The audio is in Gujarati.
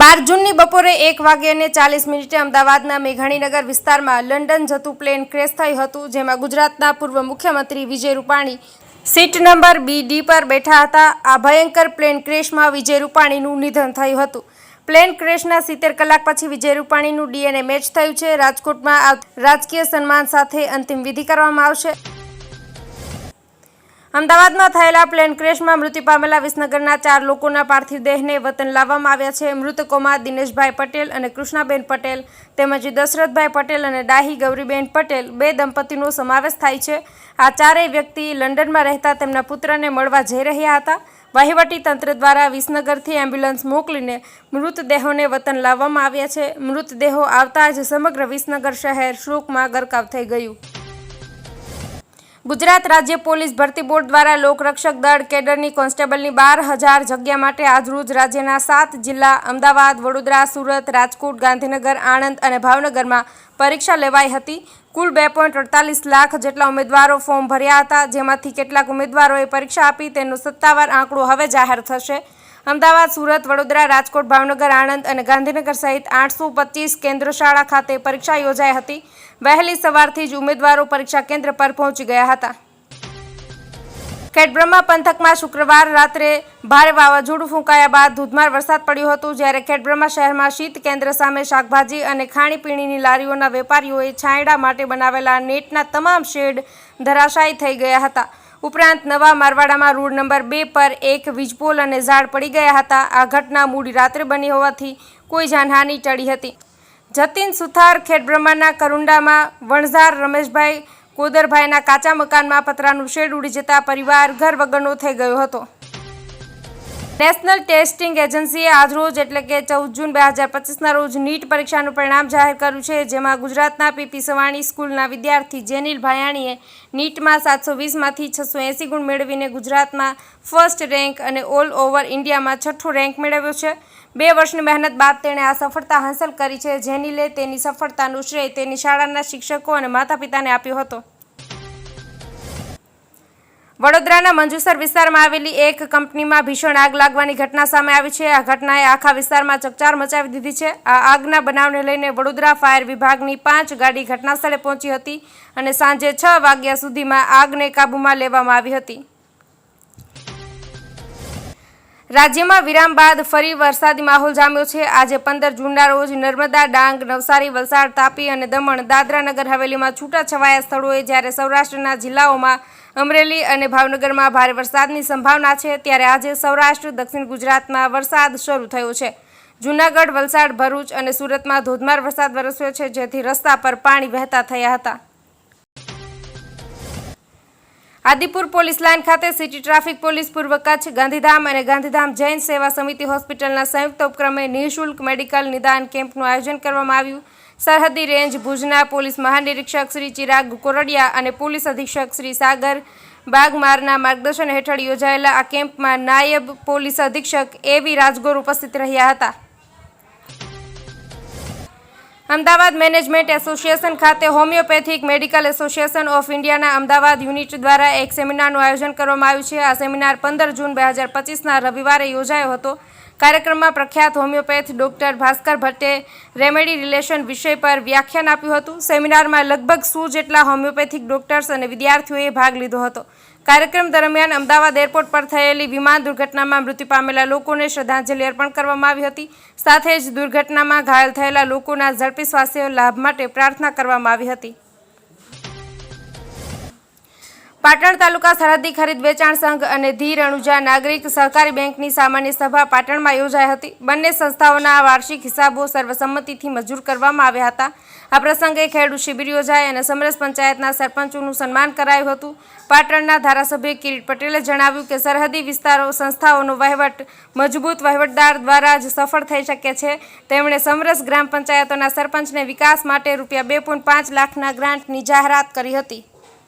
બાર જૂનની બપોરે એક વાગ્યાને ચાલીસ મિનિટે અમદાવાદના મેઘાણીનગર વિસ્તારમાં લંડન જતું પ્લેન ક્રેશ થયું હતું, જેમાં ગુજરાતના પૂર્વ મુખ્યમંત્રી Vijay Rupani seat number B પર બેઠા હતા. આ ભયંકર પ્લેન ક્રેશમાં વિજય રૂપાણીનું નિધન થયું હતું. પ્લેન ક્રેશના સિત્તેર કલાક પછી વિજય રૂપાણીનું ડીએનએ મેચ થયું છે. રાજકોટમાં રાજકીય સન્માન સાથે અંતિમ વિધિ કરવામાં આવશે. અમદાવાદમાં થયેલા પ્લેન ક્રેશમાં મૃત્યુ પામેલા વિસનગરના ચાર લોકોના પાર્થિવ દેહને વતન લાવવામાં આવ્યા છે. મૃતકોમાં દિનેશભાઈ પટેલ અને કૃષ્ણાબેન પટેલ તેમજ દશરથભાઈ પટેલ અને ડાહી ગૌરીબેન પટેલ બે દંપતીનો સમાવેશ થાય છે. આ ચારેય વ્યક્તિ લંડનમાં રહેતા તેમના પુત્રને મળવા જઈ રહ્યા હતા. વહીવટી તંત્ર દ્વારા વિસનગરથી એમ્બ્યુલન્સ મોકલીને મૃતદેહોને વતન લાવવામાં આવ્યા છે. મૃતદેહો આવતા જ સમગ્ર વિસનગર શહેર શોકમાં ગરકાવ થઈ ગયું. ગુજરાત રાજ્ય પોલીસ ભરતી બોર્ડ દ્વારા લોકરક્ષક દળ કેડરની કોન્સ્ટેબલની બાર હજાર જગ્યા માટે આજરોજ રાજ્યના સાત જિલ્લા અમદાવાદ, વડોદરા, સુરત, રાજકોટ, ગાંધીનગર, આણંદ અને ભાવનગરમાં પરીક્ષા લેવાઈ હતી. કુલ બે પોઈન્ટ અડતાલીસ લાખ જેટલા ઉમેદવારો ફોર્મ ભર્યા હતા, જેમાંથી કેટલાક ઉમેદવારોએ પરીક્ષા આપી, તેનો સત્તાવાર આંકડો હવે જાહેર થશે. અમદાવાદ, સુરત, વડોદરા, રાજકોટ, ભાવનગર, આણંદ અને ગાંધીનગર સહિત આઠસો પચીસ કેન્દ્ર શાળા ખાતે પરીક્ષા યોજાઈ હતી. વહેલી સવારથી જ ઉમેદવારો પરીક્ષા કેન્દ્ર પર પહોંચી ગયા હતા. ખેડબ્રહ્મા પંથકમાં શુક્રવાર રાત્રે ભારે વાવાઝોડું ફૂંકાયા બાદ ધોધમાર વરસાદ પડ્યો હતો, જ્યારે ખેડબ્રહ્મા શહેરમાં શીત કેન્દ્ર સામે શાકભાજી અને ખાણીપીણીની લારીઓના વેપારીઓએ છાંયડા માટે બનાવેલા નેટના તમામ શેડ ધરાશાયી થઈ ગયા હતા. ઉપરાંત નવા મારવાડામાં રોડ નંબર બે પર એક વીજપોલ અને ઝાડ પડી ગયા હતા. આ ઘટના મોડી રાત્રે બની હોવાથી કોઈ જાનહાનિ ટળી હતી. જતીન સુથાર ખેડબ્રહ્માના કરુંડામાં, વણઝાર રમેશભાઈ કોદરભાઈના કાચા મકાનમાં પતરાનું શેડ ઉડી જતા પરિવાર ઘર વગરનો થઈ ગયો હતો. નેશનલ ટેસ્ટિંગ એજન્સીએ આજરોજ એટલે કે ચૌદ જૂન બે હજાર પચીસના રોજ નીટ પરીક્ષાનું પરિણામ જાહેર કર્યું છે, જેમાં ગુજરાતના પીપી સવાણી સ્કૂલના વિદ્યાર્થી જેનિલ ભાયાણીએ નીટમાં સાતસો વીસમાંથી છસો એંસી ગુણ મેળવીને ગુજરાતમાં ફર્સ્ટ રેન્ક અને ઓલ ઓવર ઇન્ડિયામાં છઠ્ઠો રેન્ક મેળવ્યો છે. બે વર્ષની મહેનત બાદ તેણે આ સફળતા હાંસલ કરી છે. જેનિલે તેની સફળતાનું શ્રેય તેની શાળાના શિક્ષકો અને માતા પિતાને આપ્યો હતો. વડોદરાના મંજુસર વિસ્તારમાં આવેલી એક કંપનીમાં ભીષણ આગ લાગવાની ઘટના સામે આવી છે. આ ઘટનાએ આખા વિસ્તારમાં ચકચાર મચાવી દીધી છે. આ આગના બનાવને લઈને વડોદરા ફાયર વિભાગની પાંચ ગાડી ઘટનાસ્થળે પહોંચી હતી અને સાંજે છ વાગ્યા સુધીમાં આગને કાબૂમાં લેવામાં આવી હતી. રાજ્યમાં વિરામ બાદ ફરી વરસાદી માહોલ જામ્યો છે. આજે પંદર જૂનના રોજ નર્મદા, ડાંગ, નવસારી, વલસાડ, તાપી અને દમણ, દાદરા નગર હવેલીમાં છૂટાછવાયા સ્થળોએ જ્યારે સૌરાષ્ટ્રના જિલ્લાઓમાં અમરેલી અને ભાવનગરમાં ભારે વરસાદની સંભાવના છે. ત્યારે આજે સૌરાષ્ટ્ર, દક્ષિણ ગુજરાતમાં વરસાદ શરૂ થયો છે. જૂનાગઢ, વલસાડ, ભરૂચ અને સુરતમાં ધોધમાર વરસાદ વરસ્યો છે, જેથી રસ્તા પર પાણી વહેતા થયા હતા. આદિપુર પોલીસ લાઇન ખાતે સિટી ટ્રાફિક પોલીસ પૂર્વ કચ્છ, ગાંધીધામ અને ગાંધીધામ જૈન સેવા સમિતિ હોસ્પિટલના સંયુક્ત ઉપક્રમે નિઃશુલ્ક મેડિકલ નિદાન કેમ્પનું આયોજન કરવામાં આવ્યું. સરહદી રેન્જ ભુજના પોલીસ મહાનિરીક્ષક શ્રી ચિરાગ કોરડિયા અને પોલીસ અધિક્ષક શ્રી સાગર બાગમારના માર્ગદર્શન હેઠળ યોજાયેલા આ કેમ્પમાં નાયબ પોલીસ અધિક્ષક એવી રાજગોર ઉપસ્થિત રહ્યા હતા. અમદાવાદ મેનેજમેન્ટ એસોસિએશન ખાતે હોમિયોપેથિક મેડિકલ એસોસિએશન ઓફ ઇન્ડિયાના અમદાવાદ યુનિટ દ્વારા એક સેમિનારનું આયોજન કરવામાં આવ્યું છે. આ સેમિનાર પંદર જૂન બે હજાર પચીસના રવિવારે યોજાયો હતો. કાર્યક્રમમાં પ્રખ્યાત હોમિયોપેથ ડોક્ટર ભાસ્કર ભટ્ટે રેમેડી રિલેશન વિષય પર વ્યાખ્યાન આપ્યું હતું. સેમિનારમાં લગભગ સો જેટલા હોમિયોપેથિક ડોક્ટર્સ અને વિદ્યાર્થીઓએ ભાગ લીધો હતો. કાર્યક્રમ દરમિયાન અમદાવાદ એરપોર્ટ પર થયેલી વિમાન દુર્ઘટનામાં મૃત્યુ પામેલા લોકોને શ્રદ્ધાંજલિ અર્પણ કરવામાં આવી હતી. સાથે જ દુર્ઘટનામાં ઘાયલ થયેલા લોકોના ઝડપી સ્વાસ્થ્ય લાભ માટે પ્રાર્થના કરવામાં આવી હતી. પાટણ તાલુકા સરહદી ખરીદ વેચાણ સંઘ અને ધીર અણુજા નાગરિક સહકારી બેંકની સામાન્ય સભા પાટણમાં યોજાઈ હતી. બંને સંસ્થાઓના વાર્ષિક હિસાબો સર્વસંમતિથી મંજૂર કરવામાં આવ્યા હતા. આ પ્રસંગે ખેડૂત શિબિર યોજાઈ અને સમરસ પંચાયતના સરપંચોનું સન્માન કરાયું હતું. પાટણના ધારાસભ્ય કિરીટ પટેલે જણાવ્યું કે સરહદી વિસ્તારો સંસ્થાઓનો વહીવટ, મજબૂત વહીવટદાર દ્વારા જ સફળ થઈ શકે છે. તેમણે સમરસ ગ્રામ પંચાયતોના સરપંચને વિકાસ માટે રૂપિયા બે લાખના ગ્રાન્ટની જાહેરાત કરી હતી.